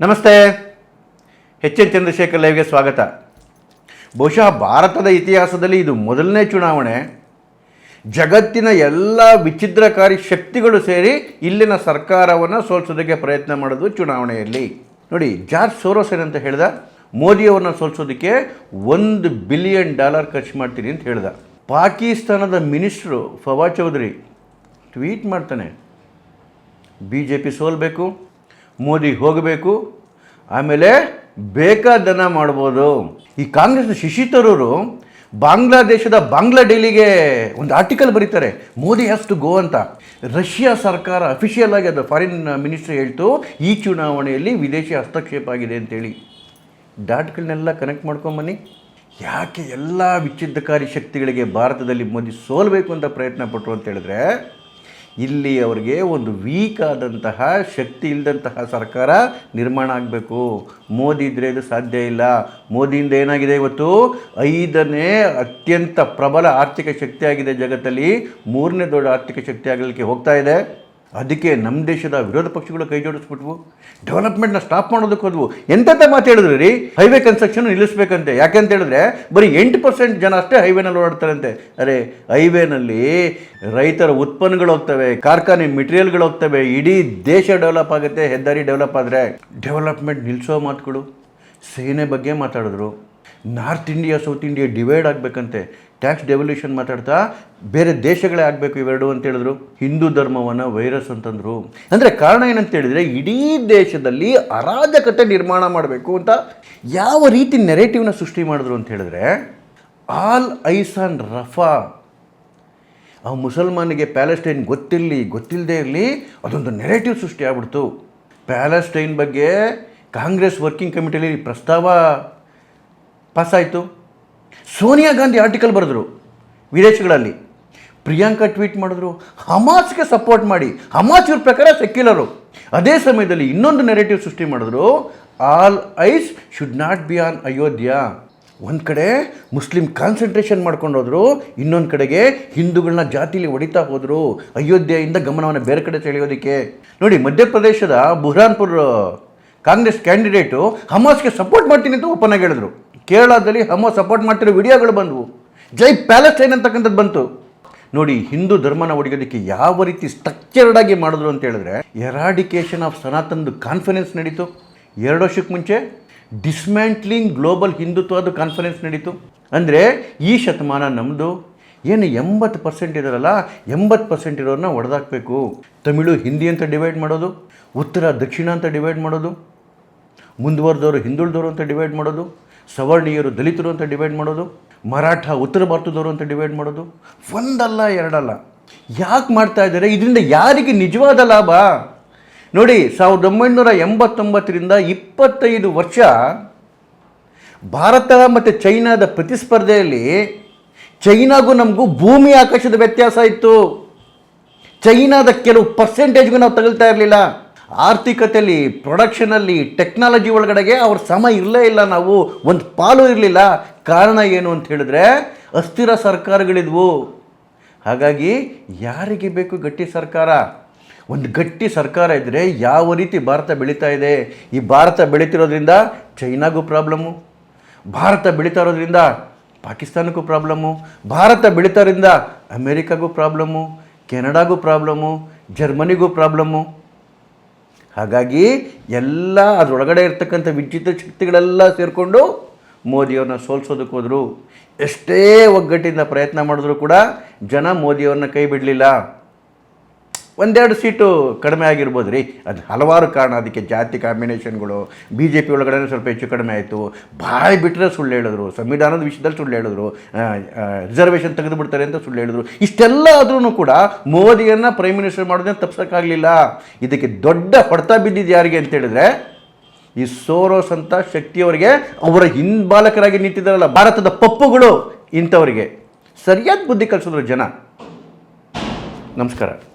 ನಮಸ್ತೆ. H N Chandrashekhar ಲೈವ್ಗೆ ಸ್ವಾಗತ. ಬಹುಶಃ ಭಾರತದ ಇತಿಹಾಸದಲ್ಲಿ ಇದು ಮೊದಲನೇ ಚುನಾವಣೆ. ಜಗತ್ತಿನ ಎಲ್ಲ ವಿಚಿದ್ರಕಾರಿ ಶಕ್ತಿಗಳು ಸೇರಿ ಇಲ್ಲಿನ ಸರ್ಕಾರವನ್ನು ಸೋಲ್ಸೋದಕ್ಕೆ ಪ್ರಯತ್ನ ಮಾಡೋದು ಚುನಾವಣೆಯಲ್ಲಿ. ನೋಡಿ, ಜಾರ್ಜ್ ಸೋರೋಸ್ ಏನಂತ ಹೇಳ್ದ? ಮೋದಿಯವರನ್ನು ಸೋಲ್ಸೋದಕ್ಕೆ ಒಂದು ಬಿಲಿಯನ್ ಡಾಲರ್ ಖರ್ಚು ಮಾಡ್ತೀನಿ ಅಂತ ಹೇಳ್ದ. ಪಾಕಿಸ್ತಾನದ ಮಿನಿಸ್ಟ್ರು ಫವಾ ಚೌಧರಿ, ಟ್ವೀಟ್ ಮಾಡ್ತಾನೆ. ಬಿ ಜೆ ಪಿ ಸೋಲ್ಬೇಕು. ಮೋದಿ ಹೋಗಬೇಕು, ಆಮೇಲೆ ಬೇಕಾದನ್ನ ಮಾಡ್ಬೋದು. ಈ ಕಾಂಗ್ರೆಸ್ನ ಶಶಿ ಬಾಂಗ್ಲಾದೇಶದ ಬಾಂಗ್ಲಾ ಡೈಲಿಗೆ ಒಂದು ಆರ್ಟಿಕಲ್ ಬರೀತಾರೆ, ಮೋದಿ ಹ್ಯಾಸ್ ಟು ಗೋ ಅಂತ. ರಷ್ಯಾ ಸರ್ಕಾರ ಅಫಿಷಿಯಲ್ ಆಗಿ ಅದು ಫಾರಿನ್ ಮಿನಿಸ್ಟ್ರಿ ಹೇಳ್ತು, ಈ ಚುನಾವಣೆಯಲ್ಲಿ ವಿದೇಶಿ ಹಸ್ತಕ್ಷೇಪ ಆಗಿದೆ ಅಂತೇಳಿ. ಡಾಟ್ಗಳನ್ನೆಲ್ಲ ಕನೆಕ್ಟ್ ಮಾಡ್ಕೊಂಬನ್ನಿ ಯಾಕೆ ಎಲ್ಲ ವಿಚ್ಛಿದ್ದಕಾರಿ ಶಕ್ತಿಗಳಿಗೆ ಭಾರತದಲ್ಲಿ ಮೋದಿ ಸೋಲಬೇಕು ಅಂತ ಪ್ರಯತ್ನ ಪಟ್ಟರು ಅಂತ ಹೇಳಿದ್ರೆ ಇಲ್ಲಿ ಅವರಿಗೆ ಒಂದು ವೀಕ್ ಆದಂತಹ ಶಕ್ತಿ ಇಲ್ಲದಂತಹ ಸರ್ಕಾರ ನಿರ್ಮಾಣ ಆಗಬೇಕು. ಮೋದಿ ಇದ್ದರೆ ಇದು ಸಾಧ್ಯ ಇಲ್ಲ. ಮೋದಿಯಿಂದ ಏನಾಗಿದೆ ಇವತ್ತು ಐದನೇ ಅತ್ಯಂತ ಪ್ರಬಲ ಆರ್ಥಿಕ ಶಕ್ತಿಯಾಗಿದೆ ಜಗತ್ತಲ್ಲಿ. ಮೂರನೇ ದೊಡ್ಡ ಆರ್ಥಿಕ ಶಕ್ತಿ ಆಗಲಿಕ್ಕೆ ಹೋಗ್ತಾ ಇದೆ. ಅದಕ್ಕೆ ನಮ್ಮ ದೇಶದ ವಿರೋಧ ಪಕ್ಷಗಳು ಕೈ ಜೋಡಿಸ್ಬಿಟ್ವು. ಡೆವಲಪ್ಮೆಂಟ್ನ ಸ್ಟಾಪ್ ಮಾಡೋದಕ್ಕೆ ಹೋದ್ವು. ಎಂತೆಂಥ ಮಾತು ಹೇಳಿದ್ರು? ರೀ ಹೈವೇ ಕನ್ಸ್ಟ್ರಕ್ಷನ್ ನಿಲ್ಲಿಸ್ಬೇಕಂತೆ ಯಾಕೆಂತ ಹೇಳಿದ್ರೆ, ಬರೀ ಎಂಟು ಪರ್ಸೆಂಟ್ ಜನ ಅಷ್ಟೇ ಹೈವೇನಲ್ಲಿ ಓಡಾಡ್ತಾರಂತೆ. ಅರೆ ಹೈವೇನಲ್ಲಿ ರೈತರ ಉತ್ಪನ್ನಗಳು ಹೋಗ್ತವೆ, ಕಾರ್ಖಾನೆ ಮೆಟೀರಿಯಲ್ಗಳು ಹೋಗ್ತವೆ, ಇಡೀ ದೇಶ ಡೆವಲಪ್ ಆಗುತ್ತೆ, ಹೆದ್ದಾರಿ ಡೆವಲಪ್ ಆದರೆ. ಡೆವಲಪ್ಮೆಂಟ್ ನಿಲ್ಲಿಸೋ ಮಾತುಗಳು. ಸೇನೆ ಬಗ್ಗೆ ಮಾತಾಡಿದ್ರು. North India, south India divide ಆಗಬೇಕಂತೆ. Tax devolution ಮಾತಾಡ್ತಾ ಬೇರೆ ದೇಶಗಳೇ ಆಗಬೇಕು ಇವೆರಡು ಅಂತ ಹೇಳಿದ್ರು. ಹಿಂದೂ ಧರ್ಮವನ್ನು ವೈರಸ್ ಅಂತಂದರು. ಅಂದರೆ ಕಾರಣ ಏನಂತ ಹೇಳಿದರೆ ಇಡೀ ದೇಶದಲ್ಲಿ ಅರಾಜಕತೆ ನಿರ್ಮಾಣ ಮಾಡಬೇಕು ಅಂತ ಯಾವ ರೀತಿ ನೆರೇಟಿವ್ನ ಸೃಷ್ಟಿ ಮಾಡಿದ್ರು ಅಂತ ಹೇಳಿದ್ರೆ, ಆಲ್ ಐಸಾನ್ ರಫಾ. ಆ ಮುಸಲ್ಮಾನಿಗೆ ಪ್ಯಾಲೆಸ್ಟೈನ್ ಗೊತ್ತಿರಲಿ ಗೊತ್ತಿಲ್ಲದೆ ಇರಲಿ ಅದೊಂದು ನೆರೇಟಿವ್ ಸೃಷ್ಟಿ ಆಗ್ಬಿಡ್ತು. ಪ್ಯಾಲೆಸ್ಟೈನ್ ಬಗ್ಗೆ ಕಾಂಗ್ರೆಸ್ ವರ್ಕಿಂಗ್ ಕಮಿಟಿಯಲ್ಲಿ ಪ್ರಸ್ತಾವ. ಪಾಸಾಯಿತು. ಸೋನಿಯಾ ಗಾಂಧಿ ಆರ್ಟಿಕಲ್ ಬರೆದ್ರು ವಿದೇಶಗಳಲ್ಲಿ. ಪ್ರಿಯಾಂಕಾ ಟ್ವೀಟ್ ಮಾಡಿದ್ರು. ಹಮಾಸ್ಗೆ ಸಪೋರ್ಟ್ ಮಾಡಿ. ಹಮಾಸ್ ಇವ್ರ ಪ್ರಕಾರ ಸೆಕ್ಯುಲರು ಅದೇ ಸಮಯದಲ್ಲಿ ಇನ್ನೊಂದು ನೆರೆಟಿವ್ ಸೃಷ್ಟಿ ಮಾಡಿದ್ರು. All eyes should not be on Ayodhya ಒಂದು ಕಡೆ ಮುಸ್ಲಿಂ ಕಾನ್ಸಂಟ್ರೇಷನ್ ಮಾಡ್ಕೊಂಡು ಹೋದರು. ಇನ್ನೊಂದು ಕಡೆಗೆ ಹಿಂದೂಗಳನ್ನ ಜಾತಿಲಿ ಹೊಡಿತಾ ಹೋದರು. ಅಯೋಧ್ಯೆಯಿಂದ ಗಮನವನ್ನು ಬೇರೆ ಕಡೆ ಸೆಳೆಯೋದಕ್ಕೆ. ನೋಡಿ, ಮಧ್ಯಪ್ರದೇಶದ ಬುರ್ಹಾನ್ಪುರ್ ಕಾಂಗ್ರೆಸ್ ಕ್ಯಾಂಡಿಡೇಟು ಹಮಾಸ್ಗೆ ಸಪೋರ್ಟ್ ಮಾಡ್ತೀನಿ ಅಂತ ಓಪನ್ ಆಗಿ ಹೇಳಿದ್ರು. ಕೇರಳದಲ್ಲಿ ಹಮೋ ಸಪೋರ್ಟ್ ಮಾಡ್ತಿರೋ ವಿಡಿಯೋಗಳು ಬಂದವು. ಜೈ ಪ್ಯಾಲೆಸ್ಟೈನ್ ಅಂತಕ್ಕಂಥದ್ದು ಬಂತು. ನೋಡಿ, ಹಿಂದೂ ಧರ್ಮನ ಒಡೆಯೋದಕ್ಕೆ ಯಾವ ರೀತಿ ಸ್ಟ್ರಕ್ಚರ್ಡ್ ಆಗಿ ಮಾಡಿದ್ರು ಅಂತ ಹೇಳಿದ್ರೆ ಎರಾಡಿಕೇಶನ್ ಆಫ್ ಸನಾತನ್ದು ಕಾನ್ಫರೆನ್ಸ್ ನಡೀತು. ಎರಡು ವರ್ಷಕ್ಕೆ ಮುಂಚೆ ಡಿಸ್ಮ್ಯಾಂಟ್ಲಿಂಗ್ ಗ್ಲೋಬಲ್ ಹಿಂದುತ್ವದ ಕಾನ್ಫರೆನ್ಸ್ ನಡೀತು. ಅಂದರೆ, ಈ ಶತಮಾನ ನಮ್ಮದು ಏನು ಎಂಬತ್ತು ಪರ್ಸೆಂಟ್ ಇದಾರಲ್ಲ, ಎಂಬತ್ತು ಪರ್ಸೆಂಟ್ ಇರೋರನ್ನ ಒಡೆದಾಕಬೇಕು. ತಮಿಳು, ಹಿಂದಿ ಅಂತ ಡಿವೈಡ್ ಮಾಡೋದು, ಉತ್ತರ, ದಕ್ಷಿಣ ಅಂತ ಡಿವೈಡ್ ಮಾಡೋದು, ಮುಂದುವರೆದವರು ಹಿಂದುಳಿದವರು ಅಂತ ಡಿವೈಡ್ ಮಾಡೋದು ಸವರ್ಣೀಯರು ದಲಿತರು ಅಂತ ಡಿವೈಡ್ ಮಾಡೋದು, ಮರಾಠ ಉತ್ತರ ಭಾರತದವರು ಅಂತ ಡಿವೈಡ್ ಮಾಡೋದು, ಒಂದಲ್ಲ ಎರಡಲ್ಲ. ಯಾಕೆ ಮಾಡ್ತಾ ಇದ್ದಾರೆ? ಇದರಿಂದ ಯಾರಿಗೆ ನಿಜವಾದ ಲಾಭ? ನೋಡಿ, ಸಾವಿರದ ಒಂಬೈನೂರ ಎಂಬತ್ತೊಂಬತ್ತರಿಂದ ಇಪ್ಪತ್ತೈದು ವರ್ಷ ಭಾರತ ಮತ್ತು ಚೈನಾದ ಪ್ರತಿಸ್ಪರ್ಧೆಯಲ್ಲಿ ಚೈನಾಗೂ ನಮಗೂ ಭೂಮಿ ಆಕಾಶದ ವ್ಯತ್ಯಾಸ ಇತ್ತು. ಚೈನಾದ ಕೆಲವು ಪರ್ಸೆಂಟೇಜ್ಗೂ ನಾವು ತಗೊಳ್ತಾ ಇರಲಿಲ್ಲ. ಆರ್ಥಿಕತೆಯಲ್ಲಿ ಪ್ರೊಡಕ್ಷನಲ್ಲಿ ಟೆಕ್ನಾಲಜಿ ಒಳಗಡೆಗೆ ಅವ್ರ ಸಮ ಇರಲೇ ಇಲ್ಲ, ನಾವು ಒಂದು ಪಾಲು ಇರಲಿಲ್ಲ. ಕಾರಣ ಏನು ಅಂತ ಹೇಳಿದ್ರೆ, ಅಸ್ಥಿರ ಸರ್ಕಾರಗಳಿದ್ವು. ಹಾಗಾಗಿ ಯಾರಿಗೆ ಬೇಕು ಗಟ್ಟಿ ಸರ್ಕಾರ? ಒಂದು ಗಟ್ಟಿ ಸರ್ಕಾರ ಇದ್ದರೆ ಯಾವ ರೀತಿ ಭಾರತ ಬೆಳೀತಾ ಇದೆ? ಈ ಭಾರತ ಬೆಳೀತಿರೋದ್ರಿಂದ ಚೈನಾಗೂ ಪ್ರಾಬ್ಲಮ್ಮು ಭಾರತ ಬೆಳೀತಾ ಇರೋದ್ರಿಂದ ಪಾಕಿಸ್ತಾನಕ್ಕೂ ಪ್ರಾಬ್ಲಮ್ಮು ಭಾರತ ಬೆಳೀತಾರಿಂದ ಅಮೇರಿಕಾಗೂ ಪ್ರಾಬ್ಲಮ್ಮು ಕೆನಡಾಗೂ ಪ್ರಾಬ್ಲಮ್ಮು ಜರ್ಮನಿಗೂ ಪ್ರಾಬ್ಲಮ್ಮು ಹಾಗಾಗಿ ಎಲ್ಲ ಅದರೊಳಗಡೆ ಇರ್ತಕ್ಕಂಥ ವಿಚಿತ್ರ ಶಕ್ತಿಗಳೆಲ್ಲ ಸೇರಿಕೊಂಡು ಮೋದಿಯವ್ರನ್ನ ಸೋಲ್ಸೋದಕ್ಕೆ ಹೋದರು. ಎಷ್ಟೇ ಒಗ್ಗಟ್ಟಿಂದ ಪ್ರಯತ್ನ ಮಾಡಿದ್ರು ಕೂಡ ಜನ ಮೋದಿಯವ್ರನ್ನ ಕೈ ಬಿಡಲಿಲ್ಲ. ಒಂದೆರಡು ಸೀಟು ಕಡಿಮೆ ಆಗಿರ್ಬೋದು ರೀ. ಅದು ಹಲವಾರು ಕಾರಣ. ಅದಕ್ಕೆ ಜಾತಿ ಕಾಂಬಿನೇಷನ್ಗಳು ಬಿ ಜೆ ಪಿ ಒಳಗಡೆ ಸ್ವಲ್ಪ ಹೆಚ್ಚು ಕಡಿಮೆ ಆಯಿತು. ಭಾಳ ಬಿಟ್ಟರೆ ಸುಳ್ಳು ಹೇಳಿದ್ರು. ಸಂವಿಧಾನದ ವಿಷಯದಲ್ಲಿ ಸುಳ್ಳು ಹೇಳಿದ್ರು. ರಿಸರ್ವೇಷನ್ ತೆಗೆದು ಬಿಡ್ತಾರೆ ಅಂತ ಸುಳ್ಳು ಹೇಳಿದ್ರು. ಇಷ್ಟೆಲ್ಲ ಆದ್ರೂ ಕೂಡ ಮೋದಿಯನ್ನು ಪ್ರೈಮ್ ಮಿನಿಸ್ಟರ್ ಮಾಡೋದನ್ನ ತಪ್ಸೋಕ್ಕಾಗಲಿಲ್ಲ. ಇದಕ್ಕೆ ದೊಡ್ಡ ಹೊಡೆತ ಬಿದ್ದಿದ್ದು ಯಾರಿಗೆ ಅಂತ ಹೇಳಿದ್ರೆ, ಈ ಸೋರೋಸ್ ಅಂತ ಶಕ್ತಿಯವರಿಗೆ ಅವರ ಹಿಂಬಾಲಕರಾಗಿ ನಿಂತಿದ್ದಾರಲ್ಲ, ಭಾರತದ ಪಪ್ಪುಗಳು ಇಂಥವರಿಗೆ. ಸರಿಯಾದ ಬುದ್ಧಿ ಕಲಿಸಿದ್ರು ಜನ. ನಮಸ್ಕಾರ.